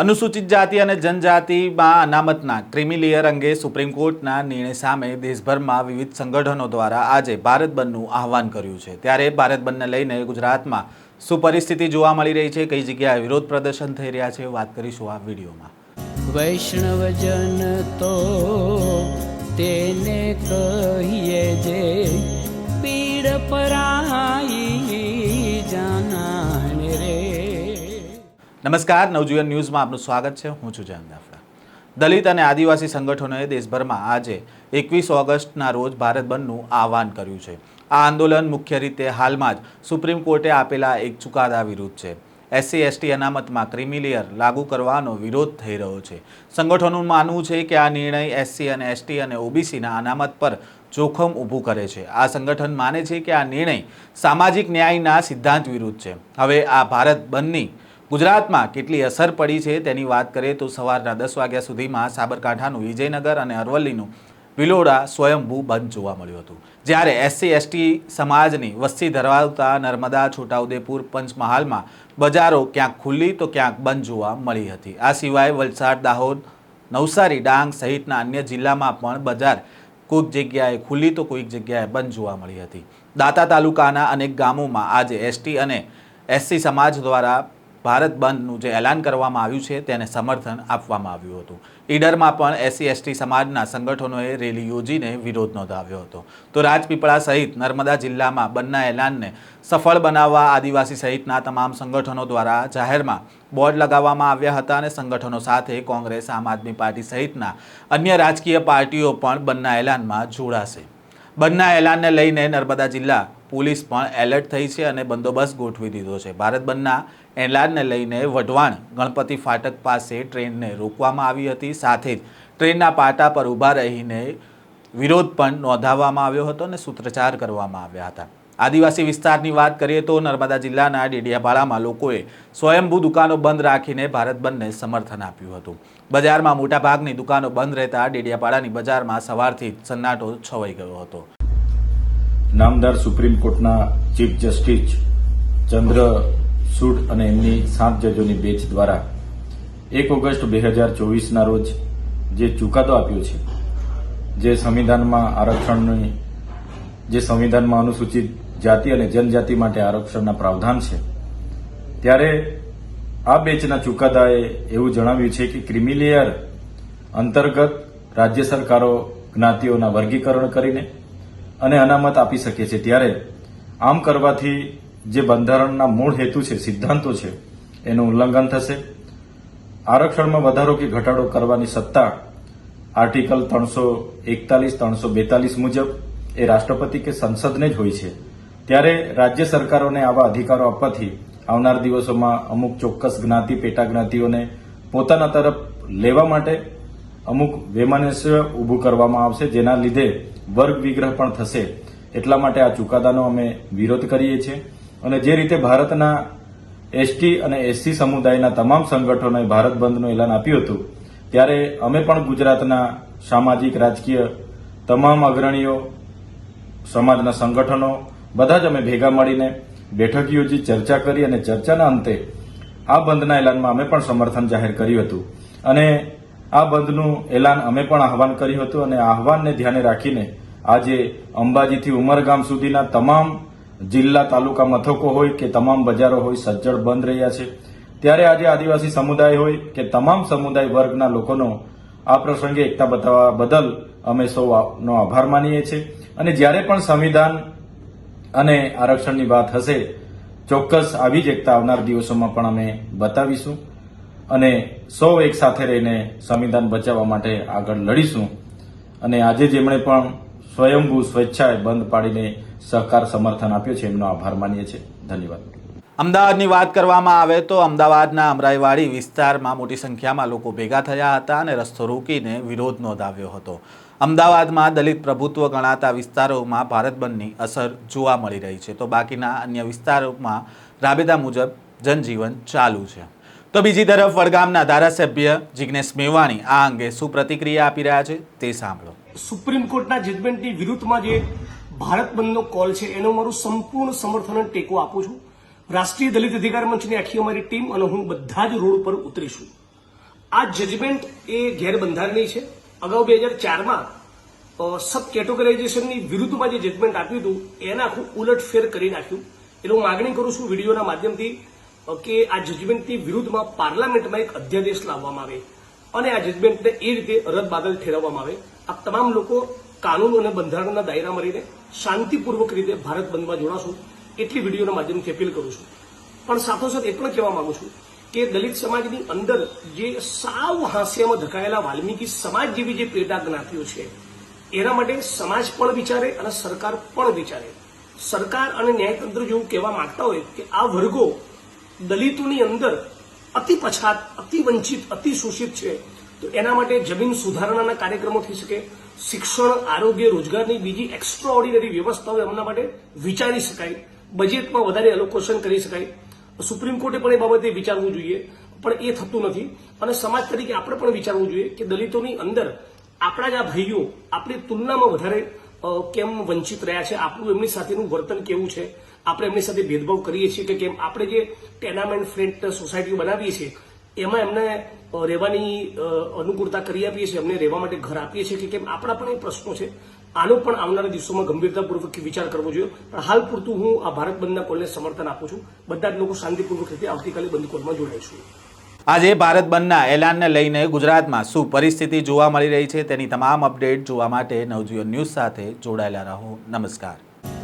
અનુસૂચિત જાતિ અને જનજાતિમાં અનામતના ક્રિમિલિયર અંગે સુપ્રીમ કોર્ટના નિર્ણય સામે દેશભરમાં વિવિધ સંગઠનો દ્વારા આજે ભારત બંધનું આહવાન કર્યું છે. ત્યારે ભારત બંધને લઈને ગુજરાતમાં શું પરિસ્થિતિ જોવા મળી રહી છે. કઈ જગ્યાએ વિરોધ પ્રદર્શન થઈ રહ્યા છે વાત કરીશું આ વિડીયોમાં. વૈષ્ણવજન તો તેને કહીએ જે પીડ પરાઈ નમસ્કાર, નવજીવન ન્યૂઝમાં આપનું સ્વાગત છે. હું છું જયંત દાફડા દલિત અને આદિવાસી સંગઠનોએ દેશભરમાં આજે એકવીસ ઓગસ્ટના રોજ ભારત બંધનું આહવાન કર્યું છે. આ આંદોલન મુખ્ય રીતે હાલમાં જ સુપ્રીમ કોર્ટે આપેલા એક ચુકાદા વિરુદ્ધ છે. એસસી, એસટી અનામતમાં ક્રિમિલિયર લાગુ કરવાનો વિરોધ થઈ રહ્યો છે. સંગઠનોનું માનવું છે કે આ નિર્ણય એસસી અને એસટી અને ઓબીસીના અનામત પર જોખમ ઊભું કરે છે. આ સંગઠન માને છે કે આ નિર્ણય સામાજિક ન્યાયના સિદ્ધાંત વિરુદ્ધ છે. હવે આ ભારત બંધની ગુજરાતમાં કેટલી અસર પડી છે તેની વાત કરીએ તો સવારના દસ વાગ્યા સુધીમાં સાબરકાંઠાનું વિજયનગર અને અરવલ્લીનું વિલોડા સ્વયંભૂ બંધ જોવા મળ્યું હતું. જ્યારે એસસી, એસટી સમાજની વસ્તી ધરાવતા નર્મદા, છોટાઉદેપુર, પંચમહાલમાં બજારો ક્યાંક ખુલ્લી તો ક્યાંક બંધ જોવા મળી હતી. આ સિવાય વલસાડ, દાહોદ, નવસારી, ડાંગ સહિતના અન્ય જિલ્લામાં પણ બજાર કોઈક જગ્યાએ ખુલ્લી તો કોઈક જગ્યાએ બંધ જોવા મળી હતી. દાતા તાલુકાના અનેક ગામોમાં આજે એસટી અને એસસી સમાજ દ્વારા ભારત બંધનું જે એલાન કરવામાં આવ્યું છે તેને સમર્થન આપવામાં આવ્યું હતું. ઈડરમાં પણ એસસી, એસટી સમાજના સંગઠનોએ રેલી યોજીને વિરોધ નોંધાવ્યો હતો. તો રાજપીપળા સહિત નર્મદા જિલ્લામાં બંધના એલાનને સફળ બનાવવા આદિવાસી સહિતના તમામ સંગઠનો દ્વારા જાહેરમાં બોર્ડ લગાવવામાં આવ્યા હતા અને સંગઠનો સાથે કોંગ્રેસ, આમ આદમી પાર્ટી સહિતના અન્ય રાજકીય પાર્ટીઓ પણ બંધના એલાનમાં જોડાશે. બંધના એલાનને લઈને નર્મદા જિલ્લા પોલીસ પણ એલર્ટ થઈ છે અને બંદોબસ્ત ગોઠવી દીધો છે. ભારત બંધના એલાનને લઈને વઢવાણ ગણપતિ ફાટક પાસે ટ્રેનને રોકવામાં આવી હતી. સાથે જ ટ્રેનના પાટા પર ઊભા રહીને વિરોધ પણ નોંધાવવામાં આવ્યો હતો અને સૂત્રચાર કરવામાં આવ્યા હતા. આદિવાસી વિસ્તારની વાત કરીએ તો નર્મદા જિલ્લાના ડેડિયાપાડામાં લોકોએ સ્વયંભૂ દુકાનો બંધ રાખીને ભારત બંધને સમર્થન આપ્યું હતું. બજારમાં મોટાભાગની દુકાનો બંધ રહેતા ડેડિયાપાડાની બજારમાં સવારથી સન્નાટો છવાઈ ગયો હતો. નામદાર સુપ્રીમ કોર્ટના ચીફ જસ્ટિસ ચંદ્ર ચંદ્રસૂડ અને એમની સાત જજોની બેચ દ્વારા એક ઓગસ્ટ બે હજાર ચોવીસના રોજ જે ચુકાદો આપ્યો છે, જે સંવિધાનમાં આરક્ષણની, જે સંવિધાનમાં અનુસૂચિત જાતિ અને જનજાતિ માટે આરક્ષણના પ્રાવધાન છે, ત્યારે આ બેચના ચુકાદાએ એવું જણાવ્યું છે કે ક્રિમિલેયર અંતર્ગત રાજ્ય સરકારો જ્ઞાતિઓના વર્ગીકરણ કરીને અને અનામત આપી શકે છે. ત્યારે આમ કરવાથી જે બંધારણના મૂળ હેતુ છે, સિદ્ધાંતો છે, એનું ઉલ્લંઘન થશે. આરક્ષણમાં વધારો કે ઘટાડો કરવાની સત્તા આર્ટિકલ ત્રણસો એકતાલીસ, ત્રણસો બેતાલીસ મુજબ એ રાષ્ટ્રપતિ કે સંસદને જ હોય છે. ત્યારે રાજ્ય સરકારોને આવા અધિકારો આપવાથી આવનાર દિવસોમાં અમુક ચોક્કસ જ્ઞાતિ, પેટા જ્ઞાતિઓને પોતાના તરફ લેવા માટે અમુક વૈમનસ્ય ઊભું કરવામાં આવશે. જેના લીધે વર્ગ વિગ્રહ પણ થશે એટલા માટે આ ચુકાદાનો અમે વિરોધ કરીએ છીએ. અને જે રીતે ભારતના એસટી અને એસસી સમુદાયના તમામ સંગઠનોએ ભારત બંધનું એલાન આપ્યું હતું, ત્યારે અમે પણ ગુજરાતના સામાજિક, રાજકીય તમામ અગ્રણીઓ, સમાજના સંગઠનો બધા જ અમે ભેગા મળીને બેઠક યોજી ચર્ચા કરી અને ચર્ચાના અંતે આ બંધના એલાનમાં અમે પણ સમર્થન જાહેર કર્યું હતું. અને આ બંધનું એલાન અમે પણ આહવાન કર્યું હતું અને આહવાનને ધ્યાને રાખીને આજે અંબાજીથી ઉમરગામ સુધીના તમામ જિલ્લા તાલુકા મથકો હોય કે તમામ બજારો હોય સજ્જડ બંધ રહ્યા છે. ત્યારે આજે આદિવાસી સમુદાય હોય કે તમામ સમુદાય વર્ગના લોકોનો આ પ્રસંગે એકતા બતાવવા બદલ અમે સૌનો આભાર માનીએ છીએ. અને જ્યારે પણ સંવિધાન અને આરક્ષણની વાત હશે, ચોક્કસ આવી જ એકતા આવનાર દિવસોમાં પણ અમે બતાવીશું. અને સૌ એક સાથે રહીને સંવિધાન બચાવવા માટે આગળ લડીશું. અને આજે જેમણે પણ સ્વયંભૂ સ્વેચ્છાએ બંધ પાડીને સહકાર સમર્થન આપ્યો છે, એમનો આભાર માનીએ છીએ. ધન્યવાદ. અમદાવાદની વાત કરવામાં આવે તો અમદાવાદના અમરાઈવાડી વિસ્તારમાં મોટી સંખ્યામાં લોકો ભેગા થયા હતા અને રસ્તો રોકીને વિરોધ નોંધાવ્યો હતો. અમદાવાદમાં દલિત પ્રભુત્વ ગણાતા વિસ્તારોમાં ભારત બંધની અસર જોવા મળી રહી છે. તો બાકીના અન્ય વિસ્તારોમાં રાબેતા મુજબ જનજીવન ચાલુ છે. તો બીજી તરફ વડગામના ધારાસભ્ય જિગ્નેશ મેવાણી આ અંગે શું પ્રતિક્રિયા આપી રહ્યા છે તે સાંભળો. સુપ્રીમ કોર્ટના જજમેન્ટની વિરુદ્ધમાં જે ભારત બંધનો કોલ છે, એનો મારું સંપૂર્ણ સમર્થન ટેકો આપું છું. રાષ્ટ્રીય દલિત અધિકાર મંચની આખી અમારી ટીમ અને હું બધા જ રોડ પર ઉતરીશું. આ જજમેન્ટ એ ગેરબંધારણીય છે. અગાઉ બે હજાર ચારમાં સબ કેટેગરાઇઝેશનની વિરુદ્ધમાં જે જજમેન્ટ આપ્યું હતું, એને આખું ઉલટફેર કરી નાખ્યું. એટલે હું માગણી કરું છું વિડીયોના માધ્યમથી કે આ જજમેન્ટની વિરુદ્ધમાં પાર્લામેન્ટમાં એક અધ્યાદેશ લાવવામાં આવે અને આ જજમેન્ટને એ રીતે રદબાદલ ઠેરવવામાં આવે. આ તમામ લોકો કાનૂન અને બંધારણના દાયરામાં રહીને શાંતિપૂર્વક રીતે ભારત બંધમાં જોડાશું એટલી વિડીયોના માધ્યમથી અપીલ કરું છું. પણ સાથોસાથ એ પણ કહેવા માંગુ છું કે દલિત સમાજની અંદર જે સાવ હાંસ્યામાં ધકાયેલા વાલ્મીકી સમાજ જેવી જે પેટા જ્ઞાતિઓ છે, એના માટે સમાજ પણ વિચારે અને સરકાર પણ વિચારે. સરકાર અને ન્યાયતંત્ર જેવું કહેવા માંગતા હોય કે આ વર્ગો દલિતોની અંદર અતિ પછાત, અતિ વંચિત, અતિ શોષિત છે. તો એના માટે જમીન સુધારણાના કાર્યક્રમો થઈ શકે, શિક્ષણ, આરોગ્ય, રોજગારની બીજી એક્સ્ટ્રા ઓર્ડિનરી વ્યવસ્થાઓ એમના માટે વિચારી શકાય બજેટમાં વધારે એલોકેશન કરી શકાય. સુપ્રીમ કોર્ટે પણ એ બાબતે વિચારવું જોઈએ, પણ એ થતું નથી. અને સમાજ તરીકે આપણે પણ વિચારવું જોઈએ કે દલિતોની અંદર આપણા જ આ ભાઈઓ આપણી તુલનામાં વધારે કેમ વંચિત રહ્યા છે? આપણું એમની સાથેનું વર્તન કેવું છે? આપણે એમની સાથે ભેદભાવ કરીએ છીએ કે કેમ? આપણે જે ટેનામેન્ટ ફ્રેન્ટ સોસાયટીઓ બનાવીએ છીએ, એમાં એમને રહેવાની અનુકૂળતા કરી આપીએ છીએ, એમને રહેવા માટે ઘર આપીએ છીએ કે કેમ? આપણા પણ એ પ્રશ્નો છે. આનો પણ આવનારા દિવસોમાં ગંભીરતાપૂર્વક વિચાર કરવો જોઈએ. પણ હાલ પૂરતું હું આ ભારત બંધના કોલને સમર્થન આપું છું. બધા જ લોકો શાંતિપૂર્વક રીતે આવતીકાલે બંધ કોલમાં જોડાઈશું આજે ભારત બંધના એલાનને લઈને ગુજરાતમાં શું પરિસ્થિતિ જોવા મળી રહી છે તેની તમામ અપડેટ જોવા માટે નવજીવન ન્યૂઝ સાથે જોડાયેલા રહો. નમસ્કાર.